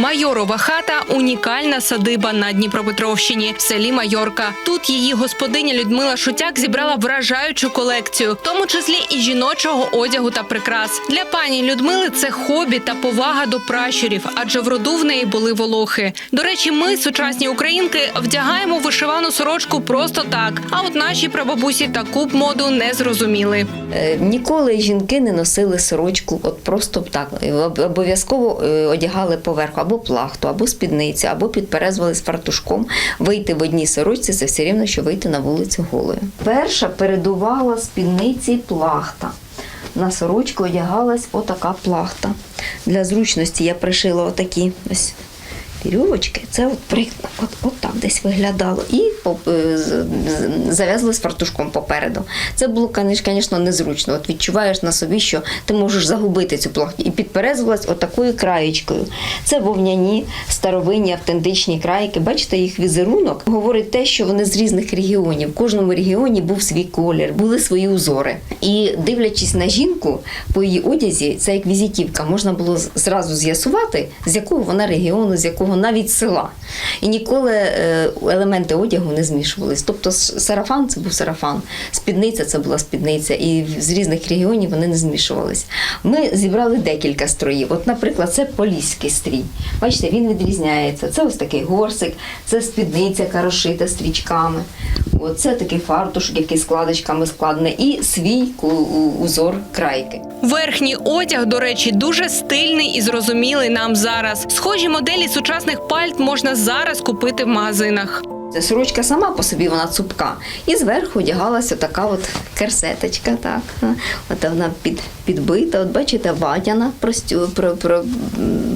Майорова хата унікальна садиба на Дніпропетровщині в селі Майорка. Тут її господиня Людмила Шутяк зібрала вражаючу колекцію, в тому числі і жіночого одягу та прикрас. Для пані Людмили це хобі та повага до пращурів, адже в роду в неї були волохи. До речі, ми, сучасні українки, вдягаємо вишивану сорочку просто так. А от наші прабабусі таку б моду не зрозуміли. Е, Ніколи жінки не носили сорочку, от просто так. Е, Обов'язково е, одягали поверху або плахту, або спідницю, або підперезувались фартушком. Вийти в одній сорочці це все рівно, що вийти на вулицю голою. Перша передувала спідниці плахта. На сорочку одягалась отака плахта. Для зручності я пришила отакі ось вірьовочки. Це от, при- от, от так десь виглядало. І е, з- з- фартушком попереду. Це було, звісно, незручно. От відчуваєш на собі, що ти можеш загубити цю плахту. І підперезувалась отакою краєчкою. Це вовняні, старовинні, автентичні країки. Бачите, їх візерунок говорить те, що вони з різних регіонів. В кожному регіоні був свій колір, були свої узори. І дивлячись на жінку по її одязі, це як візитівка, можна було зразу з'ясувати, з якого вона регіону, з якого навіть села. І ніколи е, елементи одягу не змішувались. Тобто сарафан це був сарафан, спідниця це була спідниця, і з різних регіонів вони не змішувались. Ми зібрали декілька строїв. От, наприклад, це поліський стрій. Бачите, він відрізняється. Це ось такий горсик, це спідниця, карошита стрічками. От, це такий фартуш, який складочками складений, і свій узор крайки. Верхній одяг, до речі, дуже стильний і зрозумілий нам зараз. Схожі моделі сучасних пальт можна зараз купити в магазинах. Ця сорочка сама по собі вона цупка. І зверху одягалася така от керсеточка. Так. От вона під, підбита, от бачите, ватяна простю, про, про,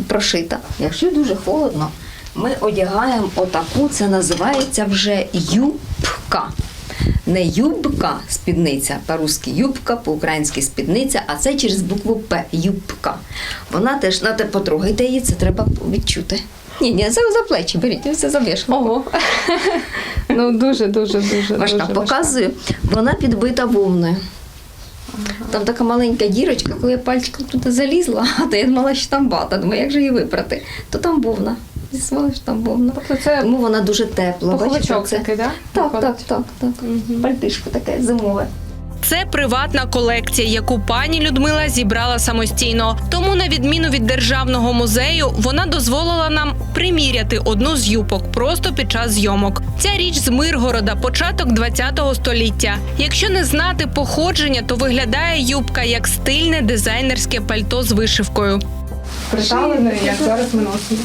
прошита. Якщо дуже холодно, ми одягаємо отаку, це називається вже юбка. Не юбка спідниця, по-русски юбка, по-українськи спідниця, а це через букву П юбка. Вона теж на те потрогайте її, це треба відчути. Ні, ні, за, за плечі беріть, все завішено. Ого. ну дуже, дуже, дуже. Важка, дуже показую, вона підбита вовною. Там така маленька дірочка, коли я пальчиком туди залізла, а то я думала, що там вата. Думаю, як же її випрати? То там вовна. Що там вовна. Тобто це Тому вона дуже тепла. пуховичок це? такий, да? Так, Виходить? так, так, так. Пальтишко таке зимове. Це приватна колекція, яку пані Людмила зібрала самостійно. Тому, на відміну від державного музею, вона дозволила нам приміряти одну з юбок просто під час зйомок. Ця річ з Миргорода, початок 20-го століття. Якщо не знати походження, то виглядає юбка як стильне дизайнерське пальто з вишивкою. Приталений, як зараз ми носимо.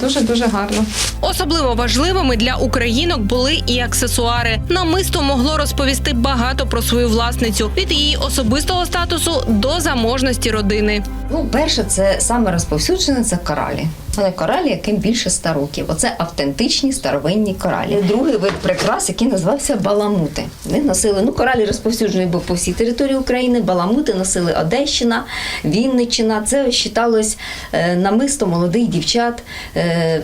Дуже, дуже гарно. Особливо важливими для українок були і аксесуари. Намисто могло розповісти багато про свою власницю від її особистого статусу до заможності родини. Ну, перше, це саме розповсюджене це коралі. Вони коралі, яким більше ста років. Оце автентичні старовинні коралі. Другий вид прикрас, який називався баламути. Вони носили, ну, коралі розповсюджені був по всій території України. Баламути носили Одещина, Вінниччина. Це вважалось е, намисто молодих дівчат, е,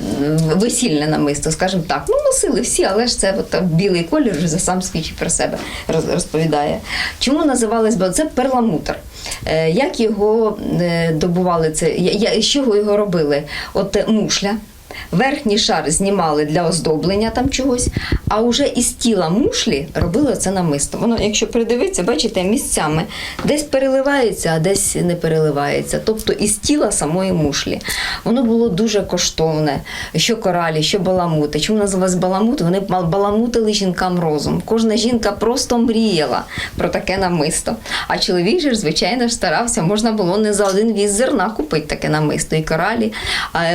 весільне намисто, скажімо так. Ну, носили всі, але ж це от, білий колір вже за сам свідчить про себе розповідає. Чому називалось бо це перламутр? Е, Як його е, добували це? З чого його робили? От е, мушля. Верхній шар знімали для оздоблення там чогось, а вже із тіла мушлі робили це намисто. Воно, якщо придивитися, бачите, місцями десь переливається, а десь не переливається. Тобто із тіла самої мушлі. Воно було дуже коштовне. Що коралі, що баламути. Чому називалось баламут? Вони баламутили жінкам розум. Кожна жінка просто мріяла про таке намисто. А чоловік же, звичайно, ж старався, можна було не за один віз зерна купити таке намисто і коралі.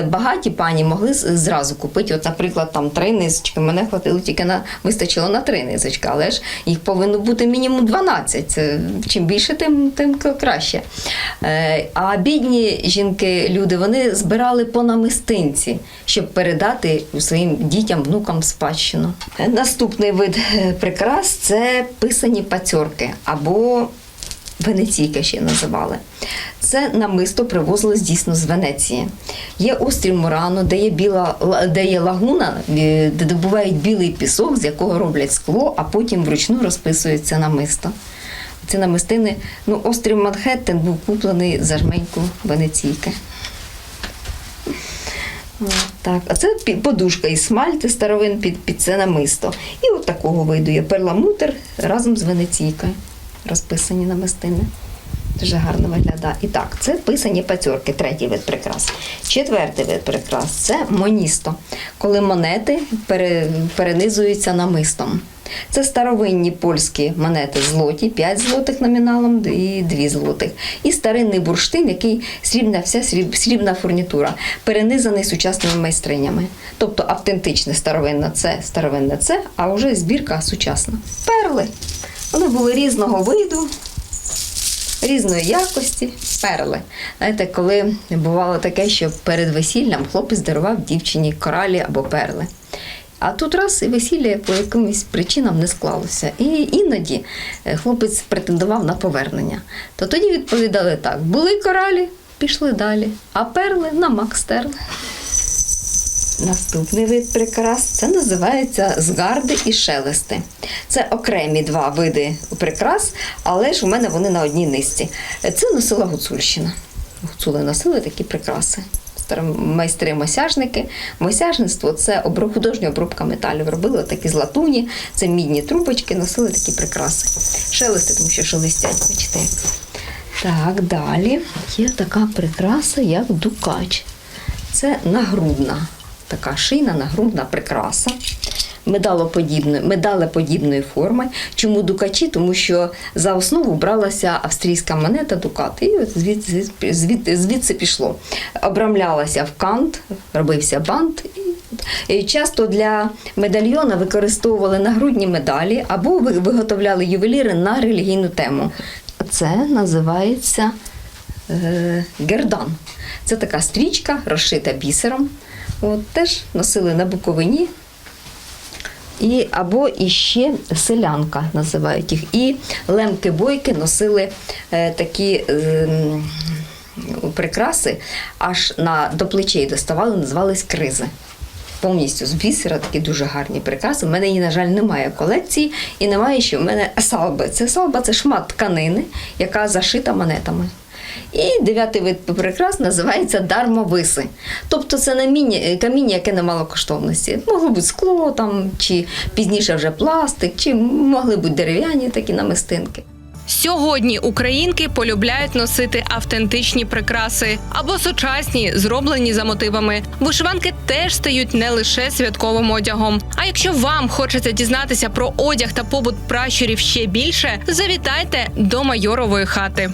Багаті пані могли з- зразу купити, от, наприклад, там три низочки. Мене хватило тільки на вистачило на три низочки, але ж їх повинно бути мінімум 12. Це, чим більше, тим, тим краще. Е, а бідні жінки, люди, вони збирали по намистинці, щоб передати своїм дітям, внукам спадщину. Е, Наступний вид е, прикрас це писані пацьорки або Венеційка ще називали. Це намисто привозилось дійсно з Венеції. Є острів Мурано, де є біла де є лагуна, е, де добувають білий пісок, з якого роблять скло, а потім вручну розписують це намисто. Ці намистини, ну, острів Манхеттен був куплений за жменьку Венеційки. Так, а це подушка із смальти старовин під, під це намисто. І от такого виду є перламутр разом з венеційкою. Розписані намистини. Дуже гарно виглядає. І так, це писані пацьорки, третій вид прикрас. Четвертий вид прикрас це моністо, коли монети пере, перенизуються намистом. Це старовинні польські монети злоті, 5 злотих номіналом і 2 злотих. І старинний бурштин, який срібна, вся срібна фурнітура, перенизаний сучасними майстринями. Тобто автентичне старовинне це старовинне це, а вже збірка сучасна. Перли. Вони були різного виду, різної якості перли. Знаєте, коли бувало таке, що перед весіллям хлопець дарував дівчині коралі або перли. А тут раз і весілля по якимось причинам не склалося. І іноді е, хлопець претендував на повернення. То тоді відповідали так: були коралі, пішли далі, а перли на мак стерли. Наступний вид прикрас це називається згарди і шелести. Це окремі два види прикрас, але ж у мене вони на одній низці. Це носила Гуцульщина. Гуцули носили такі прикраси. Майстри-мосяжники. Мосяжництво це художня обробка металів. Робили такі з латуні, це мідні трубочки, носили такі прикраси. Шелести, тому що шелестять, бачите. Так, далі є така прикраса, як дукач. Це нагрудна, така шийна нагрудна прикраса. Медалеподібної форми. Чому дукачі? Тому що за основу бралася австрійська монета дукат. І звідси, звідси, звідси, пішло. Обрамлялася в кант, робився бант. І часто для медальйона використовували нагрудні медалі або виготовляли ювеліри на релігійну тему. Це називається е, гердан. Це така стрічка, розшита бісером. От, теж носили на Буковині. І, або іще селянка називають їх. І лемки-бойки носили е, такі е, прикраси, аж на, до плечей доставали, називались кризи. Повністю з бісера такі дуже гарні прикраси. У мене її, на жаль, немає колекції і немає ще в мене салби. Це салба це шмат тканини, яка зашита монетами. І дев'ятий вид прикрас називається дармовиси. Тобто це наміння, каміння, яке не мало коштовності. Могло бути скло, там, чи пізніше вже пластик, чи могли бути дерев'яні такі намистинки. Сьогодні українки полюбляють носити автентичні прикраси або сучасні, зроблені за мотивами. Вишиванки теж стають не лише святковим одягом. А якщо вам хочеться дізнатися про одяг та побут пращурів ще більше, завітайте до майорової хати.